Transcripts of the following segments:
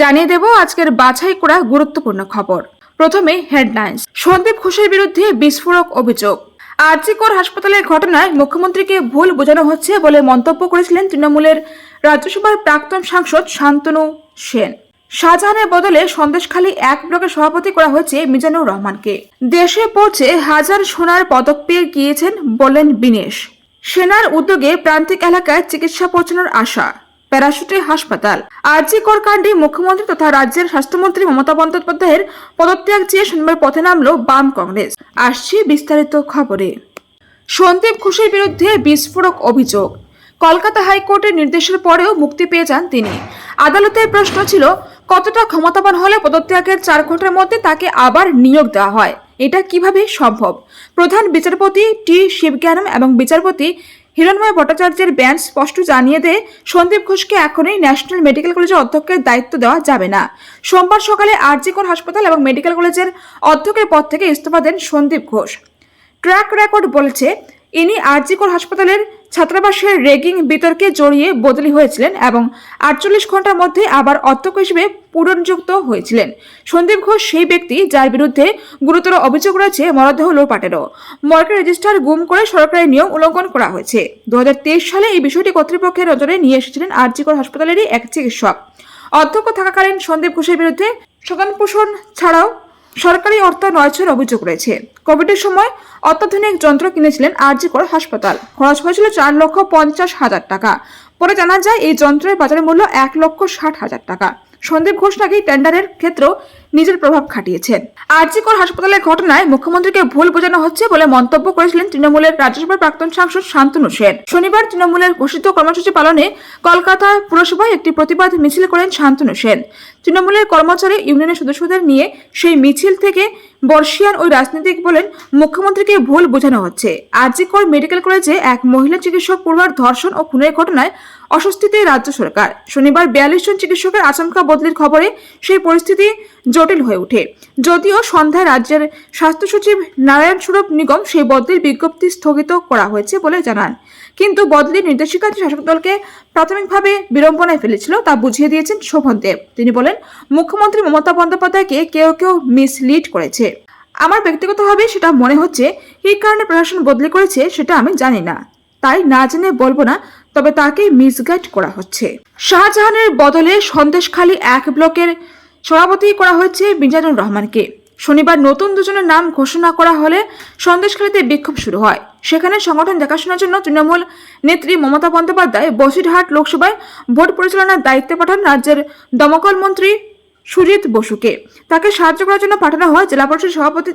জানিয়ে দেব আজকের বাছাই করা গুরুত্বপূর্ণ খবর। প্রথমে হেডলাইন্স সন্দীপ ঘোষের বিরুদ্ধে বিস্ফোরক অভিযোগ। আরজিকর হাসপাতালের ঘটনায় মুখ্যমন্ত্রীকে ভুল বোঝানো হচ্ছে বলে মন্তব্য করেছিলেন তৃণমূলের রাজ্যসভার প্রাক্তন সাংসদ শান্তনু সেন। শাহজাহানের বদলে সন্দেশখালী এক ব্লকের সভাপতি করা হয়েছে মিজানুর রহমানকে। দেশে পৌঁছে হাজার সোনার পদক পেয়ে গিয়েছেন বললেন বিনেশ। সেনার উদ্যোগে প্রান্তিক এলাকায় চিকিৎসা পৌঁছানোর আশা। প্যারাশুটে হাসপাতাল। আরজি কর কাণ্ডে মুখ্যমন্ত্রী তথা রাজ্যের স্বাস্থ্যমন্ত্রী মমতা বন্দ্যোপাধ্যায়ের পদত্যাগ চেয়ে শনিবার পথে নামল বাম কংগ্রেস। আসছে বিস্তারিত খবরে। সন্দীপ ঘোষের বিরুদ্ধে বিস্ফোরক অভিযোগ। কলকাতা হাইকোর্টের নির্দেশের পরেও মুক্তি পেয়ে যান তিনি। আদালতের প্রশ্ন ছিল, কতটা ক্ষমতাবান হলে পদত্যাগের চার ঘণ্টার মধ্যে তাকে আবার নিয়োগ দেওয়া হয়? এটা কীভাবে সম্ভব? প্রধান বিচারপতি টি শিবজ্ঞানম এবং বিচারপতি হিরণময় ভট্টাচার্যের বেঞ্চ স্পষ্ট জানিয়ে দেয়, সন্দীপ ঘোষকে এখনই ন্যাশনাল মেডিকেল কলেজের অধ্যক্ষের দায়িত্ব দেওয়া যাবে না। সোমবার সকালে আরজিকর হাসপাতাল এবং মেডিকেল কলেজের অধ্যক্ষের পদ থেকে ইস্তফা দেন সন্দীপ ঘোষ। ট্র্যাক রেকর্ড বলছে ইনি আরজিকর হাসপাতালের ছাত্রাবাসের রেগিং বিতর্কে জড়িয়ে বদলি হয়েছিলেন এবং আটচল্লিশ ঘণ্টার মধ্যে আবার অধ্যক্ষ হিসেবে পুনর্যুক্ত হয়েছিলেন। সন্দীপ ঘোষ সেই ব্যক্তি যার বিরুদ্ধে গুরুতর অভিযোগ রয়েছে মরদেহ লোপাটেরও। মর্গের রেজিস্টার গুম করে সরকারি নিয়ম উল্লঙ্ঘন করা হয়েছে। দু হাজার তেইশ সালে এই বিষয়টি কর্তৃপক্ষের নজরে নিয়ে এসেছিলেন আরজিকর হাসপাতালেরই এক চিকিৎসক। অধ্যক্ষ থাকাকালীন সন্দীপ ঘোষের বিরুদ্ধে সকান পোষণ ছাড়াও সরকারি অর্থ নয়ছয়ের অভিযোগ রয়েছে। কোভিডের সময় অত্যাধুনিক যন্ত্র কিনেছিলেন আরজিকর হাসপাতাল। খরচ হয়েছিল চার লক্ষ পঞ্চাশ হাজার টাকা। পরে জানা যায়, এই যন্ত্রের বাজারে মূল্য এক লক্ষ ষাট হাজার টাকা। সন্দীপ ঘোষ নাকি টেন্ডারের ক্ষেত্রেও নিজের প্রভাব খাটিয়েছেন। আরজিকর হাসপাতালের ঘটনায় মুখ্যমন্ত্রীকে ভুল বোঝানো হচ্ছে বলে মন্তব্য করেছিলেন তৃণমূলের রাজ্যসভার প্রাক্তন সাংসদ শান্তনু সেন। শনিবার তৃণমূলের ঘোষিত কর্মসূচি পালনে কলকাতা পুরসভায় একটি প্রতিবাদ মিছিল করেন শান্তনু সেন। তৃণমূলের কর্মচারী ইউনিয়নের সদস্যদের নিয়ে সেই মিছিল থেকে বর্ষিয়ান ওই রাজনীতিক বলেন, মুখ্যমন্ত্রীকে ভুল বোঝানো হচ্ছে। আরজিকর মেডিকেল কলেজে এক মহিলা চিকিৎসক পূর্বার ধর্ষণ ও খুনের ঘটনায় অস্বস্তিতে রাজ্য সরকার। শনিবার বিয়াল্লিশ জন চিকিৎসকের আচমকা বদলির খবরে সেই পরিস্থিতি জটিল হয়ে ওঠে। যদিও সন্ধ্যায় রাজ্যের স্বাস্থ্য সচিব নারায়ণ স্বরূপ নিগম সেই বদলির বিজ্ঞপ্তি স্থগিত করা হয়েছে বলে জানান। কিন্তু বদলির নির্দেশিকা যে শাসক দলকে প্রাথমিকভাবে বিড়ম্বনায় ফেলেছিল তা বুঝিয়ে দিয়েছেন শোভন দেব। তিনি বলেন, মুখ্যমন্ত্রী মমতা বন্দ্যোপাধ্যায়কে কেউ কেউ মিসলিড করেছে। আমার ব্যক্তিগতভাবে সেটা মনে হচ্ছে, এই কারণে প্রশাসন বদলি করেছে সেটা আমি জানি না। তাই না জেনে বলব না, তবে তাকে মিসগাইড করা হচ্ছে। শাহজাহানের বদলে সন্দেশখালী এক ব্লকের সভাপতি করা হয়েছে মিজানুর রহমানকে। শনিবার নতুন দুজনের নাম ঘোষণা করা হলে সন্দেশখালীতে বিক্ষোভ শুরু হয়। সেখানে সংগঠন দেখাশোনার জন্য তৃণমূল নেত্রী মমতা বন্দ্যোপাধ্যায় বসিরহাট লোকসভায় ভোট পরিচালনার দায়িত্বে পাঠান রাজ্যের দমকল মন্ত্রী সুজিত বসুকে। তাকে সাহায্য করার জন্য পাঠানো হয় জেলা পরিষদ সভাপতি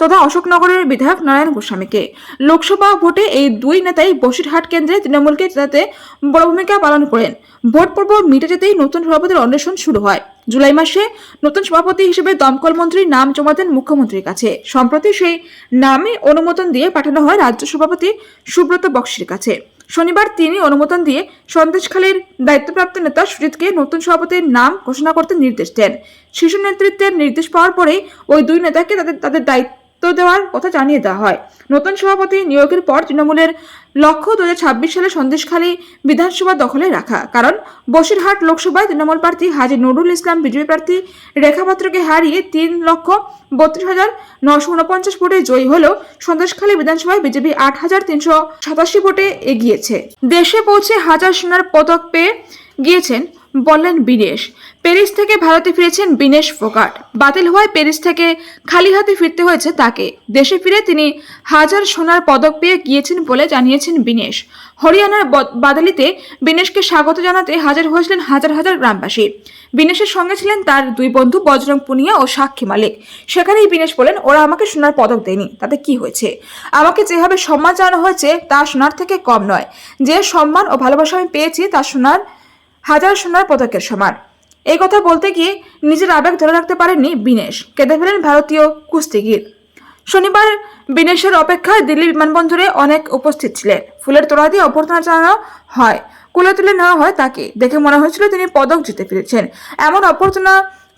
তথা অশোকনগরের বিধায়ক নারায়ণ গোস্বামীকে। লোকসভা ভোটে এই দুই নেতাই বসিরহাট কেন্দ্রে তৃণমূলকে জেতাতে বড় ভূমিকা পালন করেন। ভোট পর্ব মিটে যেতেই নতুন সভাপতির অন্বেষণ শুরু হয়। জুলাই মাসে নতুন সভাপতি হিসেবে দমকল মন্ত্রী নাম জমা দেন মুখ্যমন্ত্রীর কাছে। সম্প্রতি সেই নামে অনুমোদন দিয়ে পাঠানো হয় রাজ্য সভাপতি সুব্রত বক্সির কাছে। শনিবার তিনি অনুমোদন দিয়ে সন্দেশখালীর দায়িত্বপ্রাপ্ত নেতা সুজিতকে নতুন সভাপতির নাম ঘোষণা করতে নির্দেশ দেন। শিশু নেতৃত্বের নির্দেশ পাওয়ার পরেই ওই দুই নেতাকে তাদের তাদের দায়িত্ব দেওয়ার কথা জানিয়ে দেওয়া হয়। নতুন সভাপতি নিয়োগের পর তৃণমূলের লক্ষ্য দু হাজার ছাব্বিশ সালে সন্দেশখালী বিধানসভা দখলে রাখা। কারণ বসিরহাট লোকসভায় তৃণমূল প্রার্থী হাজি নুরুল ইসলাম, বিজেপি প্রার্থী রেখা পাত্রকে হারিয়ে তিন লক্ষ বত্রিশ হাজার নশো উনপঞ্চাশ ভোটে জয়ী হলেও সন্দেশখালী বিধানসভায় বিজেপি আট হাজার তিনশো সাতাশি ভোটে এগিয়েছে। দেশে পৌঁছে হাজার সোনার পদক পেয়ে গিয়েছেন বললেন বিনেশ। প্যারিস থেকে ভারতে ফিরেছেন বিনেশ ফোগাট। বাতিল হওয়ায় প্যারিস থেকে খালি হাতে ফিরতে হয়েছে তাকে। দেশে ফিরে তিনি হাজার সোনার পদক পেয়ে গিয়েছেন বলে জানিয়েছেন বিনেশ। হরিয়ানার বাদালিতে বিনেশকে স্বাগত জানাতে হাজার হয়েছিলেন হাজার হাজার গ্রামবাসী। বিনেশের সঙ্গে ছিলেন তার দুই বন্ধু বজরং পুনিয়া ও সাক্ষী মালিক। সেখানেই বিনেশ বলেন ওরা আমাকে সোনার পদক দেয়নি। তাতে কি হয়েছে? আমাকে যেভাবে সম্মান জানানো হয়েছে, তা সোনার থেকে কম নয়। যে সম্মান ও ভালোবাসা আমি পেয়েছি, তা সোনার হাজার সোনার পদকের সমান। এই কথা বলতে গিয়ে নিজের আবেগ ধরে রাখতে পারেননি বিনেশ। কেঁদে ফেলেন ভারতীয় কুস্তিগির শনিবার বিনেশের অপেক্ষায় দিল্লি বিমানবন্দরে অনেক উপস্থিত ছিলেন। ফুলের তোড়া দিয়ে অভ্যর্থনা জানানো হয়। কুলে তুলে নেওয়া হয় তাকে। দেখে মনে হয়েছিল তিনি পদক জিতে ফিরেছেন। এমন অভ্যর্থনা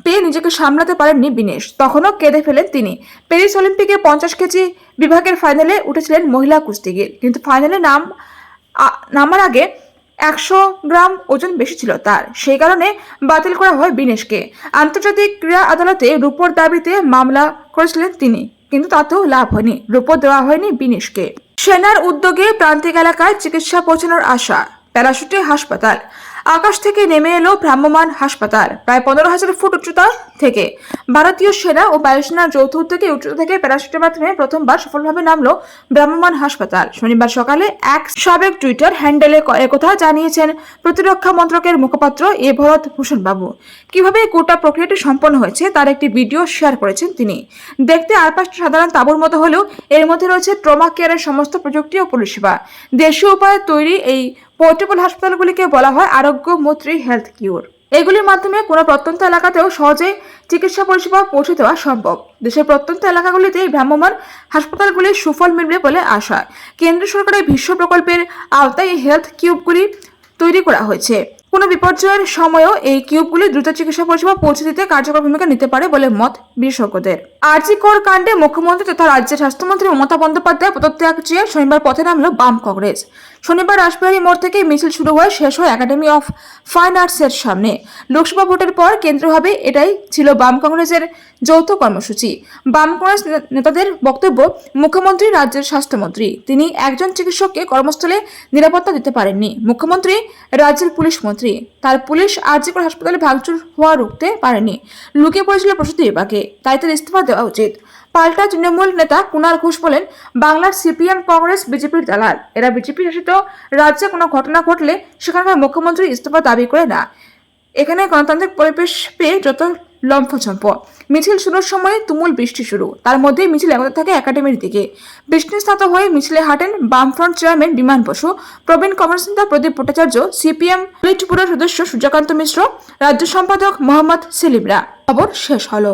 পেয়ে নিজেকে সামলাতে পারেননি বিনেশ। তখনও কেঁদে ফেলেন তিনি। প্যারিস অলিম্পিকে পঞ্চাশ কেজি বিভাগের ফাইনালে উঠেছিলেন মহিলা কুস্তিগির কিন্তু ফাইনালে নাম নামার আগে একশো গ্রাম ওজন বেশি ছিল তার। সেই কারণে বাতিল করা হয় বিনেশকে। আন্তর্জাতিক ক্রীড়া আদালতে রূপর দাবিতে মামলা করেছিলেন তিনি, কিন্তু তাতেও লাভ হয়নি। রূপর দেওয়া হয়নি বিনেশকে। সেনার উদ্যোগে প্রান্তিক এলাকায় চিকিৎসা পৌঁছানোর আশা, প্যারাশুটে হাসপাতাল। আকাশ থেকে নেমে এলো ভ্রাম্যমাণ হাসপাতাল। প্রায় পনেরো হাজার ফুট উচ্চতা থেকে। ভারতীয় সেনা ও বায়ুসেনার যৌথ উদ্যোগে উচ্চতা থেকে প্যারাশুটের মাধ্যমে প্রথমবার সফলভাবে নামলো ভ্রাম্যমাণ হাসপাতাল। শনিবার সকালে এক সাবেক টুইটার হ্যান্ডেলে একথা জানিয়েছেন প্রতিরক্ষা মন্ত্রকের মুখপাত্র এ ভরত ভূষণ বাবু কীভাবে গোটা প্রক্রিয়াটি সম্পন্ন হয়েছে তার একটি ভিডিও শেয়ার করেছেন তিনি। দেখতে আর পাঁচটা সাধারণ তাঁবুর মতো হলেও এর মধ্যে রয়েছে ট্রমা কেয়ারের সমস্ত প্রযুক্তি ও পরিষেবা। দেশীয় উপায়ে তৈরি এই পোর্টেবল হাসপাতালগুলিকে বলা হয় আরোগ্য মৈত্রী হেলথ কিউর। এগুলির মাধ্যমে কোনো প্রত্যন্ত এলাকাতেও সহজে চিকিৎসা পরিষেবা পৌঁছে দেওয়া সম্ভব। দেশের প্রত্যন্ত এলাকাগুলিতে এই ভ্রাম্যমাণ হাসপাতালগুলির সুফল মিলবে বলে আশা। কেন্দ্র সরকারের বিশ্ব প্রকল্পের আওতায় হেলথ কিউবগুলি তৈরি করা হয়েছে। কোনো বিপর্যয়ের সময়ও এই কিউবগুলি দ্রুত চিকিৎসা পরিষেবা পৌঁছে দিতে কার্যকর ভূমিকা নিতে পারে বলে মত বিশেষজ্ঞদের। আরজি কর কাণ্ডে মুখ্যমন্ত্রী তথা রাজ্যের স্বাস্থ্যমন্ত্রী মমতা বন্দ্যোপাধ্যায় পদত্যাগ চেয়ে শনিবার পথে নামল বাম কংগ্রেস। শনিবার রাসবিহারী মোড় থেকে মিছিল শুরু হয়ে শেষ হয় একাডেমি অফ ফাইন আর্টসের সামনে। লোকসভা ভোটের পর কেন্দ্রীয়ভাবে এটাই ছিল বাম কংগ্রেসের যৌথ কর্মসূচি। বাম কংগ্রেস নেতাদের বক্তব্য, মুখ্যমন্ত্রী, রাজ্যের স্বাস্থ্যমন্ত্রী। তিনি একজন চিকিৎসককে কর্মস্থলে নিরাপত্তা দিতে পারেননি। মুখ্যমন্ত্রী, রাজ্যের পুলিশ মন্ত্রী। তার পুলিশ আরজিকর হাসপাতালে ভাঙচুর হওয়া রুখতে পারেনি। লুকিয়ে পড়েছিল প্রসূতি বিভাগে। তাই তার ইস্তফা দেওয়া উচিত। পাল্টা তৃণমূল নেতা কুণাল ঘোষ বলেন, বাংলার সিপিএম, কংগ্রেস, বিজেপির দালাল। এরা বিজেপি শাসিত রাজ্যে কোনো ঘটনা ঘটলে সেখানকার মুখ্যমন্ত্রী ইস্তফা দাবি করে না। এখানে গণতান্ত্রিক পরিবেশ পেয়ে যত লম্ফচম্প মিছিল শুরুর সময় তুমুল বৃষ্টি শুরু। তার মধ্যেই মিছিল এগোতে থাকে একাডেমির দিকে। বৃষ্টি স্নাত হয়ে মিছিলে হাঁটেন বামফ্রন্ট চেয়ারম্যান বিমান বসু, প্রবীণ কংগ্রেস নেতা প্রদীপ ভট্টাচার্য, সিপিএম সদস্য সূর্যকান্ত মিশ্র, রাজ্য সম্পাদক মোহাম্মদ সেলিমরা। খবর শেষ হলো।